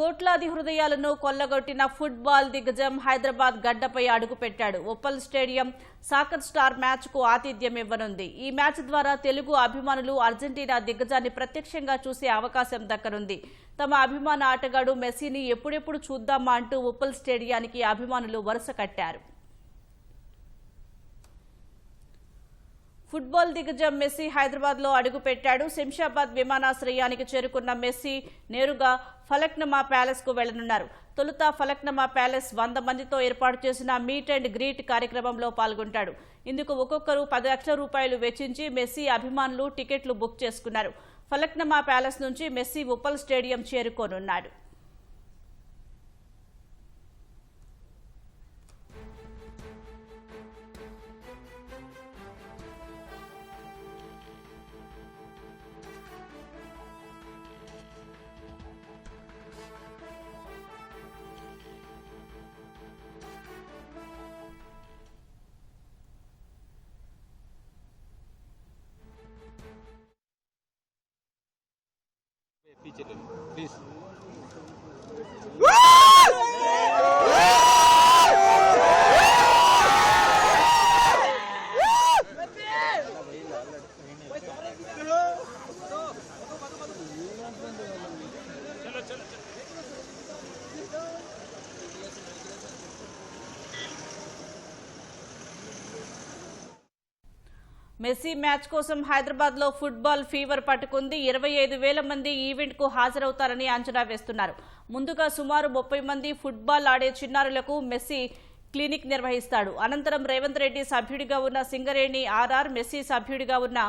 కోట్లాది హృదయాలను కొల్లగొట్టిన ఫుట్బాల్ దిగ్గజం హైదరాబాద్ గడ్డపై అడుగుపెట్టాడు. ఉప్పల్ స్టేడియం సాకర్ స్టార్ మ్యాచ్కు ఆతిథ్యం ఇవ్వనుంది ఈ మ్యాచ్ ద్వారా తెలుగు అభిమానులు అర్జెంటీనా దిగ్గజాన్ని ప్రత్యక్షంగా చూసే అవకాశం దక్కనుంది. తమ అభిమాన ఆటగాడు మెస్సీని ఎప్పుడెప్పుడు చూద్దామా అంటూ ఉప్పల్ స్టేడియానికి అభిమానులు వరుస కట్టారు. ఫుట్బాల్ దిగ్గజం మెస్సీ హైదరాబాద్లో అడుగుపెట్టాడు. శంషాబాద్ విమానాశ్రయానికి చేరుకున్న మెస్సీ నేరుగా ఫలక్నమా ప్యాలెస్కు వెళ్ళనున్నారు. తొలుత ఫలక్నమా ప్యాలెస్ వంద మందితో ఏర్పాటు చేసిన మీట్ అండ్ గ్రీట్ కార్యక్రమంలో పాల్గొంటాడు. ఇందుకు ఒక్కొక్కరు పది లక్షల రూపాయలు వెచ్చించి మెస్సీ అభిమానులు టికెట్లు బుక్ చేసుకున్నారు. ఫలక్నమా ప్యాలెస్ నుంచి మెస్సీ ఉప్పల్ స్టేడియం చేరుకోనున్నాడు. любителей. Peace. మెస్సీ మ్యాచ్ కోసం హైదరాబాద్లో ఫుట్బాల్ ఫీవర్ పట్టుకుంది. ఇరవై ఐదు వేల మంది ఈవెంట్కు హాజరవుతారని అంచనా వేస్తున్నారు. ముందుగా సుమారు ముప్పై మంది ఫుట్బాల్ ఆడే చిన్నారులకు మెస్సీ క్లినిక్ నిర్వహిస్తాడు. అనంతరం రేవంత్ రెడ్డి సభ్యుడిగా ఉన్న సింగరేణి ఆర్ఆర్ మెస్సీ సభ్యుడిగా ఉన్న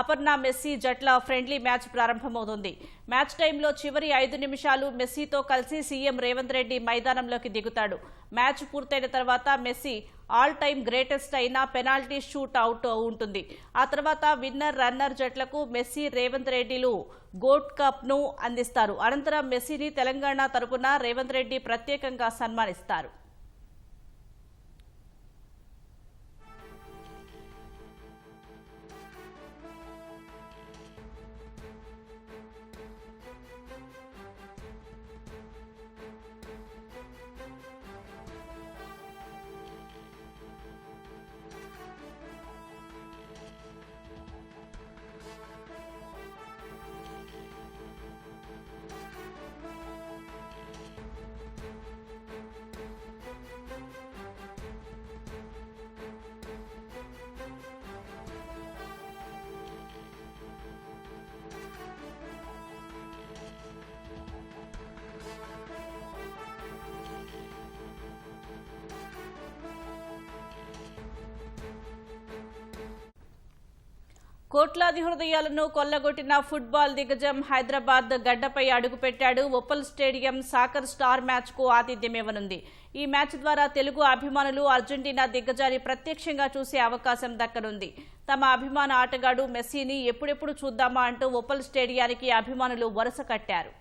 అపర్ణ మెస్సీ జట్ల ఫ్రెండ్లీ మ్యాచ్ ప్రారంభమవుతుంది. మ్యాచ్ టైంలో చివరి ఐదు నిమిషాలు మెస్సీతో కలిసి సీఎం రేవంత్ రెడ్డి మైదానంలోకి దిగుతాడు. మ్యాచ్ పూర్తయిన తర్వాత మెస్సీ ఆల్ టైమ్ గ్రేటెస్ట్ అయిన పెనాల్టీ షూట్ అవుట్ ఉంటుంది. ఆ తర్వాత విన్నర్ రన్నర్ జట్లకు మెస్సీ రేవంత్ రెడ్డిలు గోల్డ్ కప్ను అందిస్తారు. అనంతరం మెస్సీని తెలంగాణ తరపున రేవంత్ రెడ్డి ప్రత్యేకంగా సన్మానిస్తారు. కోట్లాది హృదయాలను కొల్లగొట్టిన ఫుట్బాల్ దిగ్గజం హైదరాబాద్ గడ్డపై అడుగుపెట్టాడు. ఒప్పల్ స్టేడియం సాకర్ స్టార్ మ్యాచ్కు ఆతిథ్యమేవనుంది. ఆతిథ్యమివ్వనుంది ఈ మ్యాచ్ ద్వారా తెలుగు అభిమానులు అర్జెంటీనా దిగ్గజాన్ని ప్రత్యక్షంగా చూసే అవకాశం దక్కనుంది. తమ అభిమాన ఆటగాడు మెస్సీని ఎప్పుడెప్పుడు చూద్దామా అంటూ ఒప్పల్ స్టేడియానికి అభిమానులు వరుస కట్టారు.